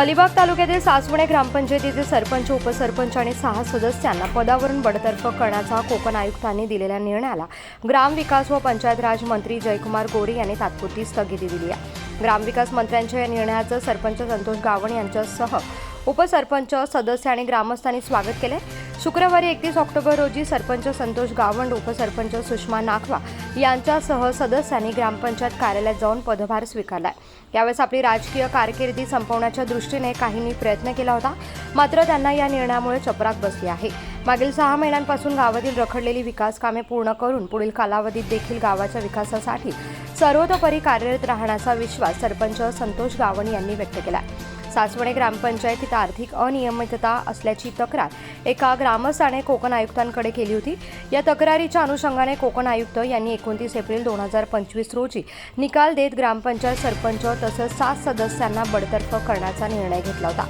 अलिबाग तालुक्यातील सासवणे ग्रामपंचायतीचे सरपंच उपसरपंच आणि सहा सदस्यांना पदावरून बडतर्फ करण्याचा कोकण आयुक्तांनी दिलेल्या निर्णयाला ग्रामविकास व पंचायत राज मंत्री जयकुमार गोरे यांनी तात्पुरती स्थगिती दिली आहे. ग्रामविकास मंत्र्यांच्या या निर्णयाचं सरपंच संतोष गावण यांच्यासह उपसरपंच सदस्य आणि ग्रामस्थांनी स्वागत केले शुक्रवारी एकतीस ऑक्टोबर रोजी सरपंच संतोष गावंड उपसरपंच सुषमा नाखवा यांच्यासह सदस्यांनी ग्रामपंचायत कार्यालयात जाऊन पदभार स्वीकारला यावेळेस आपली राजकीय कारकिर्दी संपवण्याच्या दृष्टीने काहींनी प्रयत्न केला होता मात्र त्यांना या निर्णयामुळे चपराक बसली आहे. मागील सहा महिन्यांपासून गावातील रखडलेली विकास कामे पूर्ण करून पुढील कालावधीत देखील गावाच्या विकासासाठी सर्वतोपरी कार्यरत राहण्याचा विश्वास सरपंच संतोष गावण यांनी व्यक्त केला सासवणे ग्रामपंचायतीत आर्थिक अनियमितता असल्याची तक्रार एका ग्रामस्थाने कोकण आयुक्तांकडे केली होती. या तक्रारीच्या अनुषंगाने कोकण आयुक्त यांनी एकोणतीस एप्रिल दोन हजार पंचवीस रोजी निकाल देत ग्रामपंचायत सरपंच तसंच सात सदस्यांना बडतर्फ करण्याचा निर्णय घेतला होता.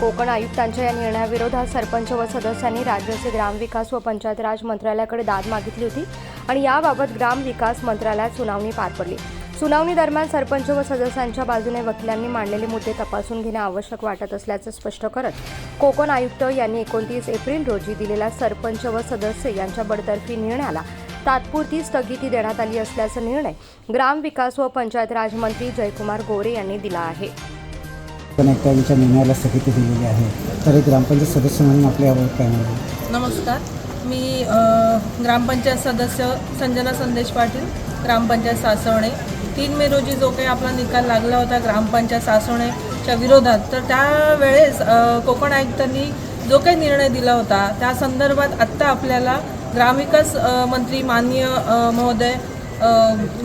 कोकण आयुक्तांच्या या निर्णयाविरोधात सरपंच व सदस्यांनी राज्याचे ग्रामविकास व पंचायत राज मंत्रालयाकडे दाद मागितली होती आणि याबाबत ग्रामविकास मंत्रालयात सुनावणी पार पडली. सुनावणी दरम्यान सरपंच व सदस्यांच्या बाजूने वकिलांनी मांडलेले मुद्दे तपासून घेणे आवश्यक वाटत असल्याचं स्पष्ट करत कोकण आयुक्त यांनी एकोणतीस एप्रिल रोजी दिलेल्या सरपंच व सदस्य यांच्या बडतर्फी निर्णयाला तात्पुरती स्थगिती देण्यात आली असल्याचा निर्णय ग्रामविकास व पंचायत राज मंत्री जयकुमार गोरे यांनी दिला आहे. यांच्या निर्णयाला स्थगिती दिलेली आहे. तर ग्रामपंचायत सदस्य म्हणून आपल्या नमस्कार. मी ग्रामपंचायत सदस्य संजना संदेश पाटील ग्रामपंचायत सासवणे तीन मे रोजी जो काही आपला निकाल लागला होता ग्रामपंचायत सासवणेच्या विरोधात तर त्यावेळेस कोकण आयुक्तांनी जो काही निर्णय दिला होता त्या संदर्भात आत्ता आपल्याला ग्रामविकास मंत्री माननीय महोदय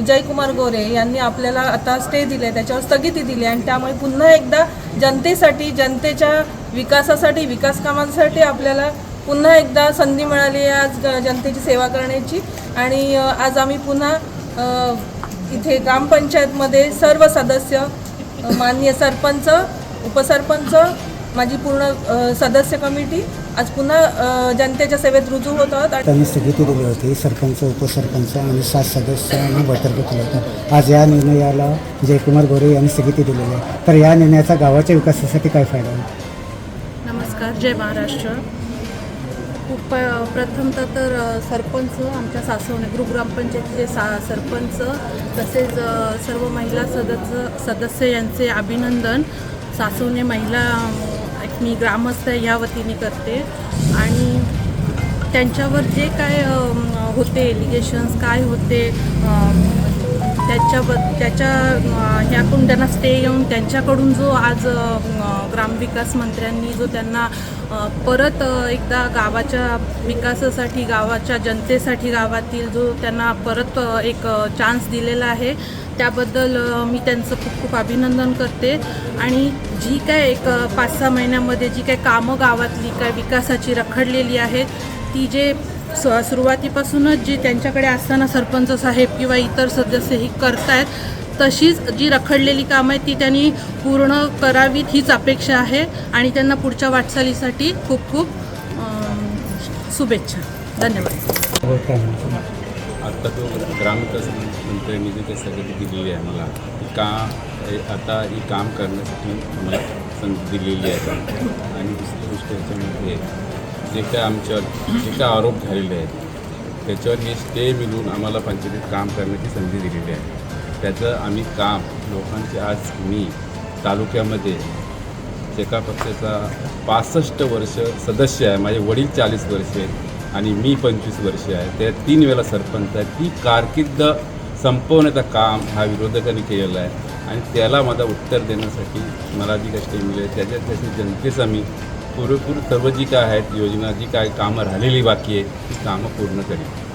जयकुमार गोरे यांनी आपल्याला आता स्टे दिले त्याच्यावर स्थगिती दिली आणि त्यामुळे पुन्हा एकदा जनतेसाठी जनतेच्या विकासासाठी विकास कामांसाठी आपल्याला पुन्हा एकदा संधी मिळाली आहे आज जनतेची सेवा करण्याची. आणि आज आम्ही पुन्हा इथे ग्रामपंचायतमध्ये सर्व सदस्य माननीय सरपंच उपसरपंच माझी पूर्ण सदस्य कमिटी आज पुन्हा जनतेच्या सेवेत रुजू होत आहोत आणि त्यांनी स्थगिती दिली होती. सरपंच उपसरपंच आणि सात सदस्यांना बडतर्फ केलं होतं. आज या निर्णयाला जयकुमार गोरे यांनी स्थगिती दिलेली आहे. तर या निर्णयाचा गावाच्या विकासासाठी काय फायदा नमस्कार जय महाराष्ट्र. उप प्रथमतः तर सरपंच आमच्या सासवणे ग्रुप ग्रामपंचायतीचे सा सरपंच तसेच सर्व महिला सदस्य सदस्य यांचे अभिनंदन. सासवणे महिला एक मी ग्रामस्थ ह्या वतीने करते. आणि त्यांच्यावर जे काय होते एलिगेशन्स काय होते अ, त्याच्या ह्याकडून त्यांना स्टे येऊन त्यांच्याकडून जो आज ग्रामविकास मंत्र्यांनी जो त्यांना परत एकदा गावाच्या विकासासाठी गावाच्या जनतेसाठी गावातील जो त्यांना परत एक चान्स दिलेला आहे त्याबद्दल मी त्यांचं खूप खूप अभिनंदन करते. आणि जी काय एक पाच सहा महिन्यामध्ये जी काय कामं गावातली काय विकासाची रखडलेली आहेत ती जे स सुरुवातीपासूनच जी त्यांच्याकडे असताना सरपंच साहेब किंवा इतर सदस्य ही करतायत तशीच जी रखडलेली कामं आहेत ती त्यांनी पूर्ण करावीत हीच अपेक्षा आहे आणि त्यांना पुढच्या वाटचालीसाठी खूप खूप शुभेच्छा. धन्यवाद. यावर आत्ता तो ग्रामविकास मंत्र्यांनी जी काही स्थगिती दिलेली आहे मला? का आता ही काम करण्यासाठी मला संधी दिलेली आहे. आणि दुसरी गोष्ट याच्यामध्ये जे काय आमच्यावर जे काय आरोप झालेले आहेत त्याच्यावर हे स्टे मिळून आम्हाला पंचायतीत काम करण्याची संधी दिलेली आहे. त्याचं आम्ही काम लोकांचे आज मी तालुक्यामध्ये एका पक्षाचा पासष्ट वर्ष सदस्य आहे माझे वडील चाळीस वर्ष आहेत आणि मी पंचवीस वर्ष आहे. त्या तीन वेळा सरपंच आहे. ती कारकिर्द संपवण्याचं काम हा विरोधकांनी केलेला आहे. आणि त्याला माझा उत्तर देण्यासाठी मला जी कष्ट मिळेल त्याच्यात त्याची जनतेचा मी पुरेपूर सर्व जी काय आहेत योजना जी काय कामं राहिलेली बाकी आहे ती कामं पूर्ण करेन